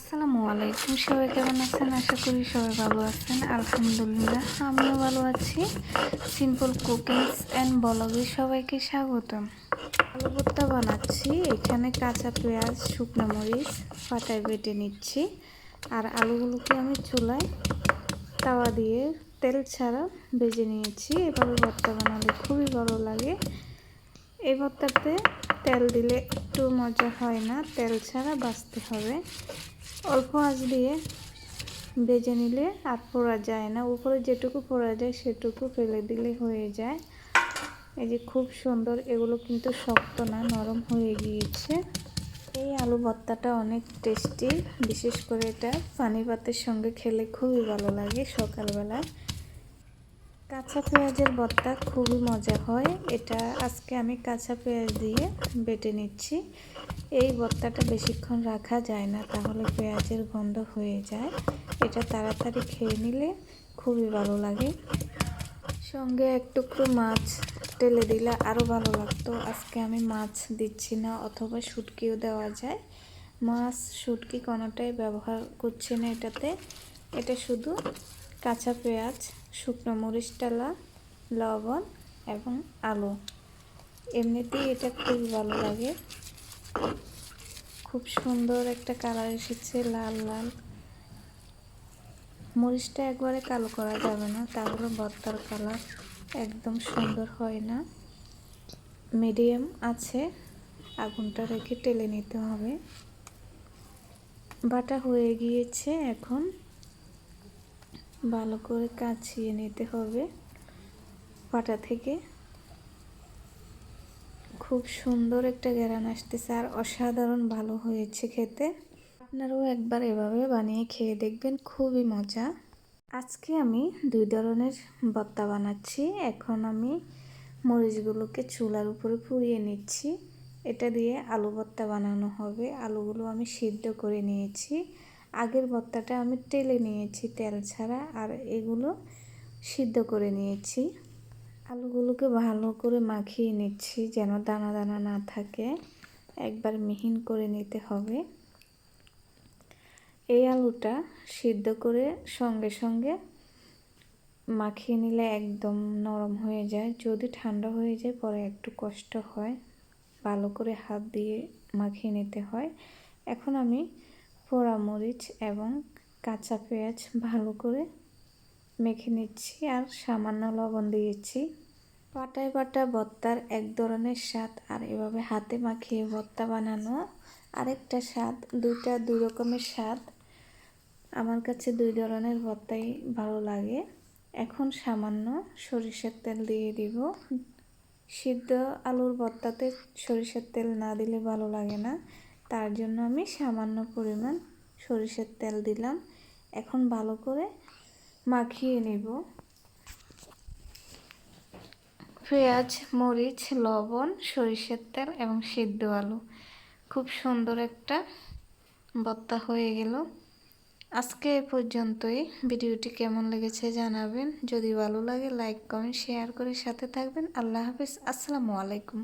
আসসালামু আলাইকুম। সবাই কেমন আছেন? আশা করি সবাই ভালো আছেন। আলহামদুলিল্লাহ, আমিও ভালো আছি। সিম্পল কুকিংস অ্যান্ড ব্লগে সবাইকে স্বাগতম। আলু ভর্তা বানাচ্ছি। এখানে কাঁচা পেঁয়াজ, শুকনো মরিচ পাটায় বেটে নিচ্ছি। আর আলুগুলোকে আমি চুলায় তাওয়া দিয়ে তেল ছাড়া ভেজে নিয়েছি। এভাবে ভর্তা বানালে খুবই ভালো লাগে। এই ভর্তাতে তেল দিলে একটু মজা হয় না। তেল ছাড়া বাঁচতে হবে। অল্প আঁচ দিয়ে বেজে নিলে আর পোড়া যায় না। উপরে যেটুকু পোড়া যায় সেটুকু ফেলে দিলে হয়ে যায়। এই যে খুব সুন্দর, এগুলো কিন্তু শক্ত না, নরম হয়ে গিয়েছে। এই আলু ভর্তাটা অনেক টেস্টি বিশেষ করে এটা পানি ভাতের সঙ্গে খেলে খুবই ভালো লাগে সকালবেলা। কাঁচা পেঁয়াজের ভর্তা খুবই মজা হয়। এটা আজকে আমি কাঁচা পেঁয়াজ দিয়ে বেটে নিচ্ছি। এই ভর্তাটা বেশিক্ষণ রাখা যায় না, তাহলে পেঁয়াজের গন্ধ হয়ে যায়। এটা তাড়াতাড়ি খেয়ে নিলে খুবই ভালো লাগে। সঙ্গে এক টুকরো মাছ টেলে দিলে আরও ভালো লাগতো। আজকে আমি মাছ দিচ্ছি না, অথবা শুটকিও দেওয়া যায়। মাছ শুটকি কোনোটাই ব্যবহার করছি না এটাতে। এটা শুধু কাঁচা পেঁয়াজ, শুকনো মরিচ টালা, লবণ এবং আলু। এমনিতেই এটা খুব ভালো লাগে। খুব সুন্দর একটা কালার এসেছে, লাল লাল। মরিচটা একবারে কালো করা যাবে না তাহলে ভর্তার কালার। একদম সুন্দর হয় না। মিডিয়াম আছে, আগুনটা রেখে টেলে নিতে হবে। বাটা হয়ে গিয়েছে এখন। ভালো করে কাছিয়ে নিতে হবে। বাটা থেকে খুব সুন্দর একটা গ্যারান আসতেছে আর অসাধারণ ভালো হয়েছে খেতে। আপনারাও একবার এভাবে বানিয়ে খেয়ে দেখবেন, খুবই মজা। আজকে আমি দুই ধরনের ভর্তা বানাচ্ছি। এখন আমি মরিচগুলোকে চুলার উপরে পুড়িয়ে নিচ্ছি। এটা দিয়ে আলু ভর্তা বানানো হবে। আলুগুলো আমি সিদ্ধ করে নিয়েছি। আগের ভর্তাটা আমি টেলে নিয়েছি তেল ছাড়া, আর এগুলো সিদ্ধ করে নিয়েছি। আলুগুলোকে ভালো করে মাখিয়ে নিচ্ছি যেন দানা দানা না থাকে। একবার মিহিন করে নিতে হবে। এই আলুটা সিদ্ধ করে সঙ্গে সঙ্গে মাখিয়ে নিলে একদম নরম হয়ে যায়। যদি ঠান্ডা হয়ে যায়, পরে একটু কষ্ট হয়। ভালো করে হাত দিয়ে মাখিয়ে নিতে হয়। এখন আমি পোড়া মরিচ এবং কাঁচা পেঁয়াজ ভালো করে মেখে নিচ্ছি আর সামান্য লবণ দিয়েছি পাটায় পাটা ভর্তার এক ধরনের স্বাদ, আর এভাবে হাতে মাখিয়ে ভর্তা বানানো আরেকটা স্বাদ, দুইটা দুই রকমের স্বাদ। আমার কাছে দুই ধরনের ভর্তাই ভালো লাগে। এখন সামান্য সরিষার তেল দিয়ে দিব। সিদ্ধ আলুর ভর্তাতে সরিষার তেল না দিলে ভালো লাগে না। তার জন্য আমি সামান্য পরিমাণ সরিষার তেল দিলাম। এখন ভালো করে মাখিয়ে নেব। পেঁয়াজ, মরিচ, লবণ, সরিষার তেল এবং সিদ্ধ আলু। খুব সুন্দর একটা ভর্তা হয়ে গেল। আজকে এ পর্যন্তই। ভিডিওটি কেমন লেগেছে জানাবেন। যদি ভালো লাগে, লাইক, কমেন্ট, শেয়ার করে সাথে থাকবেন। আল্লাহ হাফিজ। আসসালামু আলাইকুম।